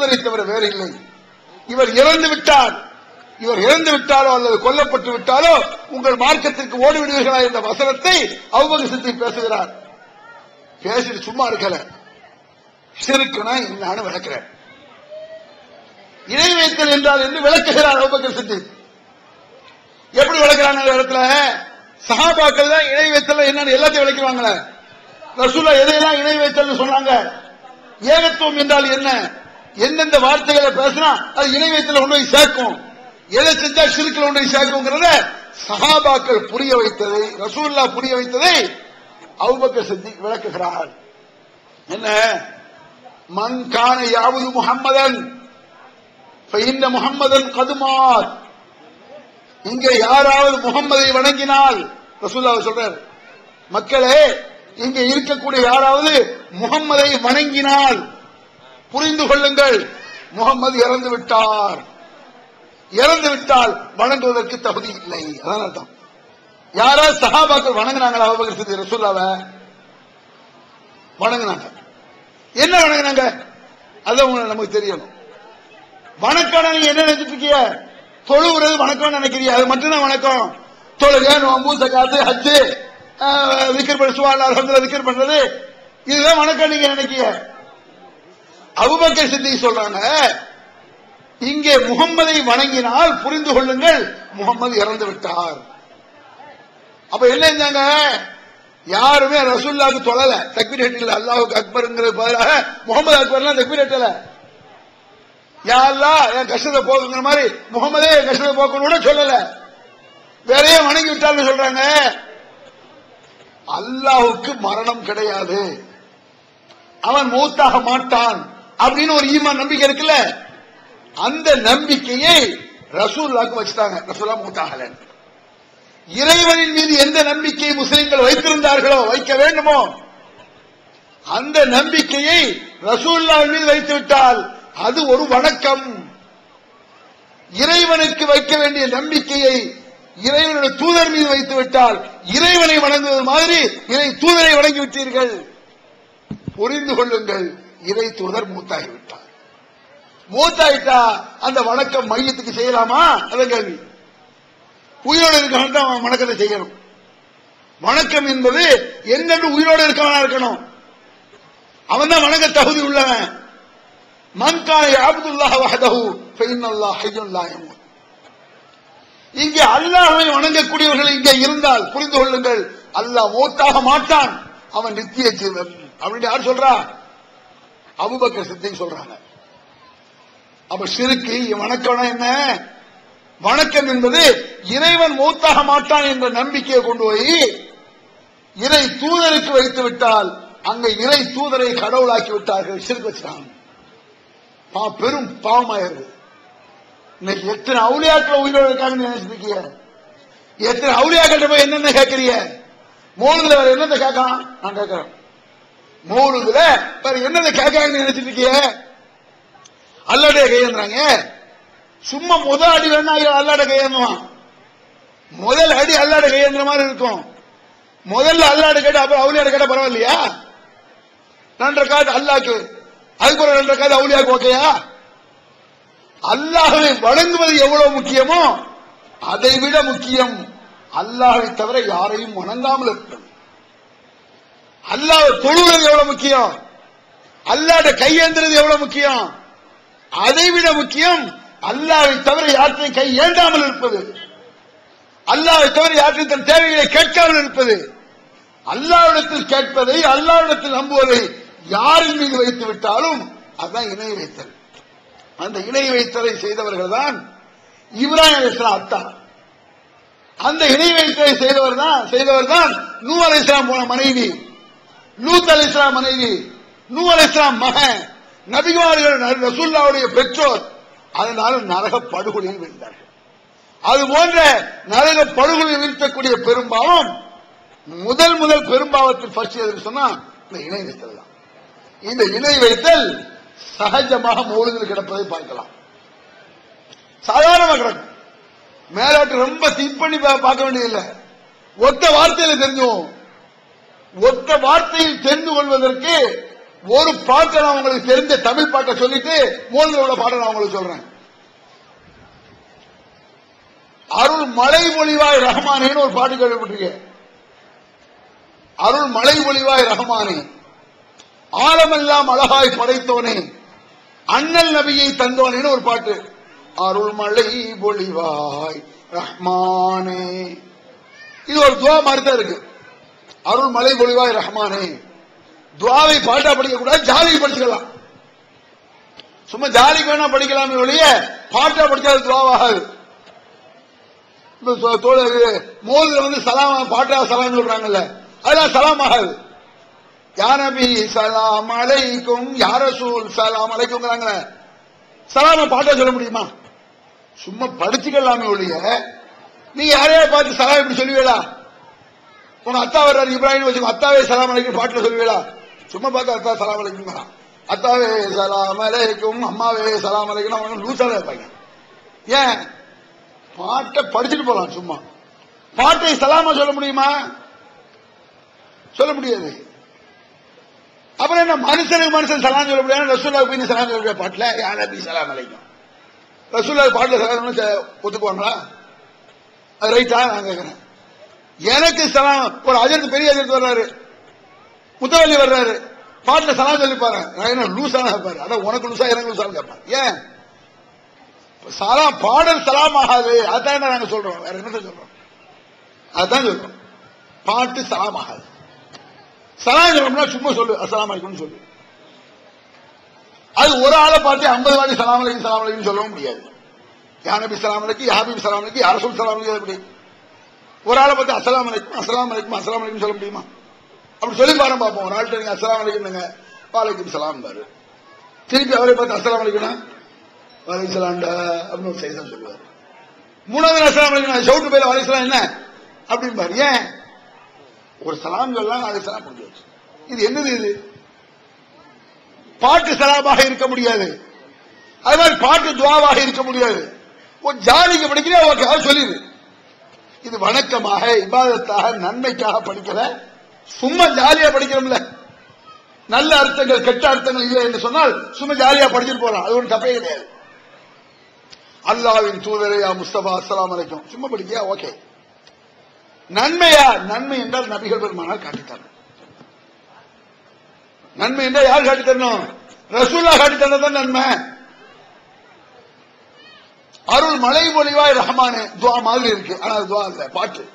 தூதரை தவிர வேற இல்லை. இவர் இறந்து விட்டார். இவர் இறந்து விட்டாலோ அல்லது கொல்லப்பட்டு விட்டாலோ உங்கள் மார்க்கத்திற்கு ஓடிவிடுவீர்களா என்ற வசனத்தை அவ்வகு பேசுகிறார். பேசிட்டு சும்மா இருக்கல. சிறுக்குனா என்னன்னு விளக்குறார். இணை வைத்தல் என்றால் என்று விளக்குகிறார் அவ்வகு சித்தி எப்படி விளக்குறாங்க இடத்துல? சகாபாக்கள் தான் இணை வைத்தல் என்னன்னு எல்லாத்தையும் விளக்குவாங்களே ரசூலா எதையெல்லாம் இணை வைத்தல் சொன்னாங்க? ஏகத்துவம் என்றால் என்ன? எந்தெந்த வார்த்தைகளை பேசினா அது இணை வைத்தல் ஒன்று சேர்க்கும். எதை செஞ்சா சிறுக்கில் ஒன்றை சேர்க்குங்கிறத சஹாபாக்கள் புரிய வைத்ததை ரசூல்லா புரிய வைத்ததை அவுபக்கர் சித்தி விளக்குகிறார் என்ன? மண் காண யாவது முகம்மதன் இந்த முகம்மதன் கதுமார் இங்கே யாராவது முகம்மதை வணங்கினால் ரசூல்லா சொல்றார் மக்களே இங்கே இருக்கக்கூடிய யாராவது முகம்மதை வணங்கினால் புரிந்து கொள்ளுங்கள். முகமது இறந்து விட்டார். இறந்து விட்டால் வணங்குவதற்கு தகுதி இல்லை. அதான் அர்த்தம். யாராவது சஹாபாக்கள் வணங்கினாங்களா அபுபக்கர் சித்தி வணங்கினாங்க. என்ன வணங்கினாங்க? அது உங்களுக்கு நமக்கு தெரியணும். வணக்கம் நீங்க என்ன நினைச்சிட்டு இருக்கீங்க? தொழுவுறது வணக்கம் நினைக்கிறீங்க. அது மட்டும்தான் வணக்கம். தொழுக நோம்பு சக்காத்து ஹஜ்ஜு விக்கர் பண்ண சுவால் விக்கர் பண்றது? இதுதான் வணக்கம் நீங்க நினைக்கிறீங்க. அபுபக்கர் சித்தி சொல்றாங்க இங்கே முகம்மதை வணங்கினால் புரிந்து கொள்ளுங்கள் முகம்மது இறந்து விட்டார். அப்ப என்ன செஞ்சாங்க யாருமே ரசூல்லாவுக்கு தொழல. தக்பீர் ஹெட்டில் அல்லாஹுக்கு அக்பருங்கிறது பதிலாக முகமது அக்பர்லாம் தக்பீர் ஹெட்டல. யாரெல்லாம் என் கஷ்டத்தை போக்குங்கிற மாதிரி முகமதே என் கஷ்டத்தை போக்கணும் கூட சொல்லல. வேறையே வணங்கி விட்டார்னு சொல்றாங்க. அல்லாஹுக்கு மரணம் கிடையாது. அவன் மூத்தாக மாட்டான். அப்படின்னு ஒரு ஈமான் நம்பிக்கை இருக்குல்ல? அந்த நம்பிக்கையை ரசூல்லாக்கு வச்சுட்டாங்க. ரசூல்லா மூத்தாகல. இறைவனின் மீது எந்த நம்பிக்கையை முஸ்லிம்கள் வைத்திருந்தார்களோ வைக்க வேண்டுமோ அந்த நம்பிக்கையை ரசூல்லாவின் மீது வைத்து விட்டால் அது ஒரு வணக்கம். இறைவனுக்கு வைக்க வேண்டிய நம்பிக்கையை இறைவனுடைய தூதர் மீது வைத்து விட்டால் இறைவனை வணங்குவது மாதிரி இறை தூதரை வணங்கி விட்டீர்கள் புரிந்து கொள்ளுங்கள். இறை தூதர் மூத்தாகிவிட்டார். மூத்தாயிட்டா அந்த வணக்கம் மையத்துக்கு செய்யலாமா? அத கேள்வி. உயிரோடு இருக்கவன் தான் அவன் வணக்கத்தை செய்யணும். வணக்கம் என்பது என்னென்று உயிரோடு இருக்கவனா இருக்கணும். அவன் தான் வணக்க தகுதி உள்ளவன். மன்கான அப்துல்லாஹ் வஹதஹு ஃபைனல்லாஹ் ஹய்யுன் லா யமூத். இங்கே அல்லாஹ்வை வணங்கக்கூடியவர்கள் இங்கே இருந்தால் புரிந்து கொள்ளுங்கள். அல்லாஹ் மூத்தாக மாட்டான். அவன் நித்திய ஜீவன். அப்படின்னு யார் சொல்றா? அபுபக்க சித்திக் சொல்றாங்க. அப்ப சிறுக்கு வணக்கம் என்ன? வணக்கம் என்பது இறைவன் மூத்தாக மாட்டான் என்ற நம்பிக்கையை கொண்டு போய் இறை தூதருக்கு வைத்து விட்டால் அங்க இறை தூதரை கடவுளாக்கி விட்டார்கள் சிறுக்கு வச்சிட்டாங்க. பா- பெரும் பாவமாயிருது இன்னைக்கு எத்தனை அவுளியாக்கள் உயிரோடு இருக்காங்கன்னு நினைச்சிருக்கிய எத்தனை அவுளியாக்கிட்ட போய் என்னென்ன கேட்கறீங்க? மோனுதுல வேற என்னத்தை கேட்கலாம்? நான் கேட்கிறேன். மோனுதுல வேற என்னத்தை கேட்கறாங்கன்னு நினைச்சிட்டு இருக்கிய? அல்லாடைய கையேந்துறாங்க. சும்மா முதல் அடி வேணா அல்லாட கையேந்துவான். முதல் அடி அல்லாட கையேந்திர மாதிரி இருக்கும். முதல்ல அல்லாடு கேட்டு அப்புறம் அவுளியாட கேட்ட பரவாயில்லையா? ரெண்டரை காது அல்லாக்கு. அதுக்கப்புறம் ரெண்டரை காது அவுளியாக்கு ஓகேயா? அல்லாஹை வணங்குவது எவ்வளவு முக்கியமோ அதை விட முக்கியம் அல்லாஹை தவிர யாரையும் வணங்காமல் இருக்கணும். அல்லாஹ் தொழுவது எவ்வளவு முக்கியம்? அல்லாட கையேந்திரது எவ்வளவு முக்கியம்? அதை விட முக்கியம் அல்லாவை தவிர யாற்றையும் கை ஏண்டாமல் இருப்பது. அல்லாவை தவிர யாற்றையும் தன் தேவைகளை கேட்காமல் இருப்பது. அல்லாவிடத்தில் கேட்பதை அல்லாவிடத்தில் நம்புவதை யாரின் மீது வைத்து விட்டாலும் அதுதான் இணை வைத்தல். அந்த இணை வைத்தலை செய்தவர்கள் தான் இப்ராஹிம் அத்தா. அந்த இணை வைத்தலை செய்தவர் தான் செய்தவர் தான் நூ அலிஸ்லாம் போன மனைவி. லூத் அலிஸ்லாம் மனைவி நூ அலிஸ்லாம் மகன் நபிகுமார்கள் ரசூல்லாவுடைய பெற்றோர் அதனால நரக படுகொலையில் விழுந்தார்கள். அது போன்ற நரக படுகொலையில் வீழ்த்தக்கூடிய பெரும்பாவம் முதல் முதல் பெரும்பாவத்தில் ஃபர்ஸ்ட் எதுன்னு சொன்னா இந்த இணை வைத்தல் தான். இந்த இணை வைத்தல் சகஜமாக மூலிகள் கிடப்பதை பார்க்கலாம். சாதாரணமாக கிடக்கும் மேலாட்டு ரொம்ப திங்க் பண்ணி பார்க்க வேண்டியதில்லை. ஒத்த வார்த்தையில தெரிஞ்சுவோம். ஒத்த வார்த்தையில் தெரிந்து கொள்வதற்கு ஒரு பாட்டை நான் உங்களுக்கு தெரிஞ்ச தமிழ் பாட்டை சொல்லிட்டு மூலில் உள்ள பாட்டை நான் உங்களுக்கு சொல்றேன். அருள் மலை மொழிவாய் ரஹ்மானேன்னு ஒரு பாட்டு கேள்விப்பட்டிருக்கேன். அருள் மலை மொழிவாய் ரஹமானே ஆழமெல்லாம் அழகாய் படைத்தோனே அண்ணல் நபியை தந்தோனேன்னு ஒரு பாட்டு. அருள் மலை பொழிவாய் ரஹ்மானே. இது ஒரு துவா மாதிரி தான் இருக்கு. அருள் மலை பொழிவாய் ரஹ்மானே. துவாவை பாட்டா படிக்க கூடாது ஜாலிக்கு படிச்சுக்கலாம். சும்மா ஜாலிக்கு வேணா படிக்கலாமே ஒழிய பாட்டா படிச்சாது துவாவாகாது. இப்ப மோதுல வந்து சலாம் பாட்டா சலாம் சொல்றாங்கல்ல அதெல்லாம் சலாம் ஆகாது யானபி சலாம் அலைக்கும் யா ரசூல் சலாம் அலைக்கும்ங்கறாங்களே. சலாம பாட்டா சொல்ல முடியுமா? சும்மா படிச்சுக்கலாமே ஒழிய நீ யாரையா பார்த்து சலாம் இப்படி சொல்லுவீங்களா உங்க அத்தா வர்றாரு இப்ராஹிம் வச்சுக்கோ. அத்தாவே சலாம் அலைக்கும் பாட்டுல சொல்லுவீங்களா சும்மா பார்த்தா அத்தா சலாம் அலைக்கும் அத்தாவே சலாம் அலைக்கும் அம்மாவே சலாம் அலைக்கும் அவங்க லூசால இருப்பாங்க. ஏன்? பாட்டை படிச்சுட்டு போலாம் சும்மா. பாட்டை சலாமா சொல்ல முடியுமா? சொல்ல முடியாது. அப்புறம் என்ன மனுஷனுக்கு மனுஷன் சலாம் சொல்ல முடியாது. ரசூல்லா போய் சலாம் சொல்ல முடியாது பாட்டுல. யா நபி சலாம் அலைக்கும்? ரசூல்லா பாட்டுல சலாம் ஒத்துக்குவாங்களா? அது ரைட்டா நான் கேட்கிறேன் எனக்கு சலாம். ஒரு அஜர்த்து பெரிய அஜர்த்து வர்றாரு. முத்தவல்லி வர்றாரு. பாட்டுல சலாம் சொல்லி பாரு நான் என்ன லூசான இருப்பாரு? அதான் உனக்கு லூசா எனக்கு லூசான்னு கேட்பான் ஏன்? சலாம் பாடல் சலாம் ஆகாது. அதான் நாங்க சொல்றோம். வேற என்ன சொல்றோம்? அதான் சொல்றோம். பாட்டு சலாம் ஆகாது. சலாம் சொல்லணும்னா சும்மா சொல்லு. அசலாம் அலைக்கும் சொல்லு. அது ஒரு ஆளை பார்த்து ஐம்பது வாட்டி சலாம் அலைக்கும் சலாம் அலைக்கும் சொல்லவும் முடியாது. யானபி சலாம் அலைக்கும் யாபி சலாம் அலைக்கும் யா சலாம் அலைக்கும் எப்படி ஒரு ஆளை பார்த்து அஸ்லாம் அலைக்கும் அஸ்லாம் அலைக்கும் அஸ்லாம் அலைக்கும் சொல்ல முடியுமா? அப்படி சொல்லி பாருங்க பார்ப்போம் ஒரு ஆள்கிட்ட நீங்க அஸ்லாம் அலைக்கும் வாலைக்கும் சலாம் பாரு. திருப்பி அவரை பார்த்து அஸ்லாம் அலைக்கும்னா? வலைசலாண்டா அப்படின்னு ஒரு செய்தி சொல்லுவார். மூணாவது அஸ்லாம் வலைக்கம் சவுட்டு பேர் வலைசலாம் என்ன? அப்படிம்பாரு ஏன்? ஒரு சலாம் சொல்லலாம் அதை சலாம் பண்ணி வச்சு இது என்னது இது? பாட்டு சலாமாக இருக்க முடியாது. அது மாதிரி பாட்டு துவாவாக இருக்க முடியாது. ஒரு ஜாலிக்கு படிக்கிறே ஓகே அது சொல்லிடு இது வணக்கமாக இபாதத்தாக நன்மைக்காக படிக்கல. சும்மா ஜாலியா படிக்கிறோம்ல. நல்ல அர்த்தங்கள் கெட்ட அர்த்தங்கள் இல்லை என்று சொன்னால் சும்மா ஜாலியா படிச்சுட்டு போறான் அது ஒன்றும் தப்பே கிடையாது. அல்லாவின் தூதரையா முஸ்தபா அஸ்லாம் அலைக்கும். சும்மா படிக்கியா ஓகே. நன்மையா? நன்மை என்றால் நபிகள் பெருமானால் காட்டித்தரணும். நன்மை என்றால் யார் காட்டி தரணும் ரசூல்லா காட்டி தான் நன்மை. அருள் மலை மொழிவாய் ரஹ்மானே. துவா மாதிரி இருக்கு. ஆனா துவா இல்ல. பாட்டு.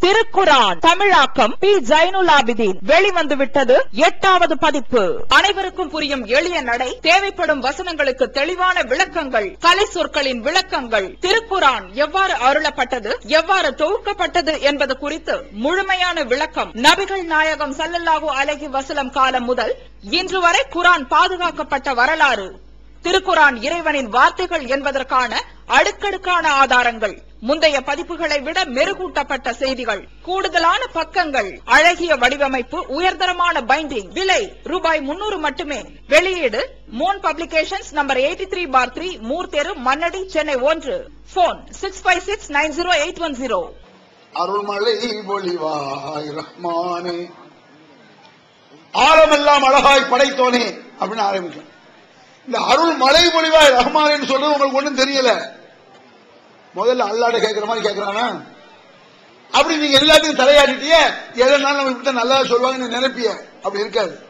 திருக்குரான் தமிழாக்கம் பி. ஜைனுல் ஆபிதீன் வெளிவந்து விட்டது எட்டாவது பதிப்பு. அனைவருக்கும் புரியும் எளிய நடை தேவைப்படும் வசனங்களுக்கு தெளிவான விளக்கங்கள் கலை சொற்களின் விளக்கங்கள். திருக்குரான் எவ்வாறு அருளப்பட்டது எவ்வாறு தொகுக்கப்பட்டது என்பது குறித்து முழுமையான விளக்கம். நபிகள் நாயகம் சல்லல்லாஹு அலைஹி வசலம் காலம் முதல் இன்று வரை குரான் பாதுகாக்கப்பட்ட வரலாறு. திருக்குரான் இறைவனின் வார்த்தைகள் என்பதற்கான அடுக்கடுக்கான ஆதாரங்கள். முந்தைய பதிப்புகளை விட மெருகூட்டப்பட்ட செய்திகள் கூடுதலான பக்கங்கள் அழகிய வடிவமைப்பு உயர்தரமான பைண்டிங் விலை ரூபாய் முன்னூறு மட்டுமே. வெளியீடு மோன் publications number eighty three bar three மூர்த்தெரு மன்னடி Chennai ஒன்று. Phone six five six nine zero eight one zero அருள்மழை பொழிவாய் ரஹ்மானே. ஆழமெல்லாம் அழகாய் படைத்தோனே அப்படின்னு ஆரம்பிக்கலாம். இந்த அருள் மலை பொழிவாய் ரஹ்மானேன்னு சொல்றது உங்களுக்கு ஒண்ணும் தெரியல. முதல்ல அல்லாட கேட்கிற மாதிரி கேட்கிறானா அப்படி நீங்க எல்லாத்தையும் தலையாட்டிட்டிய எதனாலும் நம்ம இப்படி நல்லா சொல்லுவாங்கன்னு நினைப்பிய. அப்படி இருக்காது.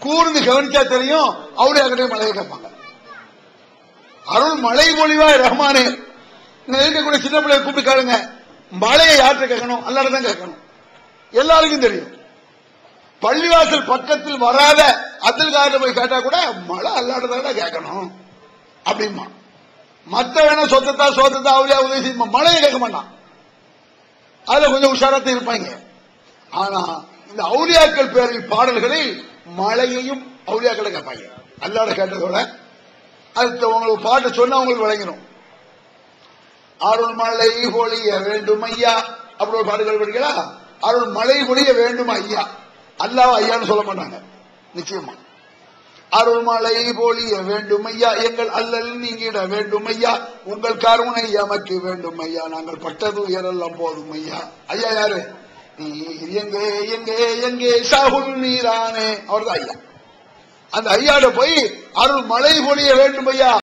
கூர்ந்து கவனிச்சா தெரியும் அவரே அங்கே மலையை கேட்பாங்க. அருள் மலை பொழிவாய் ரஹ்மானே. இருக்கக்கூடிய சின்ன பிள்ளைய கூப்பிட்டு கேளுங்க. மலையை யார்கிட்ட கேட்கணும்? அல்லாட தான் கேட்கணும். எல்லாருக்கும் தெரியும். பள்ளிவாசல் பக்கத்தில் வராத அத்தல்காரட்ட போய் கேட்டா கூட மழை அல்லாடுறதா கேட்கணும் அப்படிமா மத்த வேணா சொத்தத்தா சொத்தத்தா அவளியா உதவி செய்யும்? மழையை கேட்க மாட்டான். அதுல கொஞ்சம் உஷாரத்தை இருப்பாங்க. ஆனா இந்த அவுலியாக்கள் பேரில் பாடல்களில் மழையையும் அவுலியாக்களை கேட்பாங்க. அல்லாட கேட்டதோட அது உங்களுக்கு பாட்டு சொன்னா அவங்களுக்கு விளங்கிடும் அருள் மழை பொழிய வேண்டும் ஐயா அப்படி ஒரு பாடுகள் படிக்கலாம் அருள் மழை பொழிய வேண்டும் ஐயா? அல்லாவ ஐயான்னு சொல்ல மாட்டாங்க. நிச்சயமா. அருள்மலை போலிய பொழிய வேண்டும் ஐயா. எங்கள் அல்லல் நீங்கிட வேண்டும் ஐயா. உங்கள் கருணை எமக்கு வேண்டும் ஐயா. நாங்கள் பட்டது உயரெல்லாம் போதும் ஐயா. ஐயா யாரு? நீர் எங்கே எங்கே எங்கே? சாகுல் நீரானே. அவர்தான் ஐயா. அந்த ஐயாட போய் அருள் மலை பொழிய வேண்டும் ஐயா.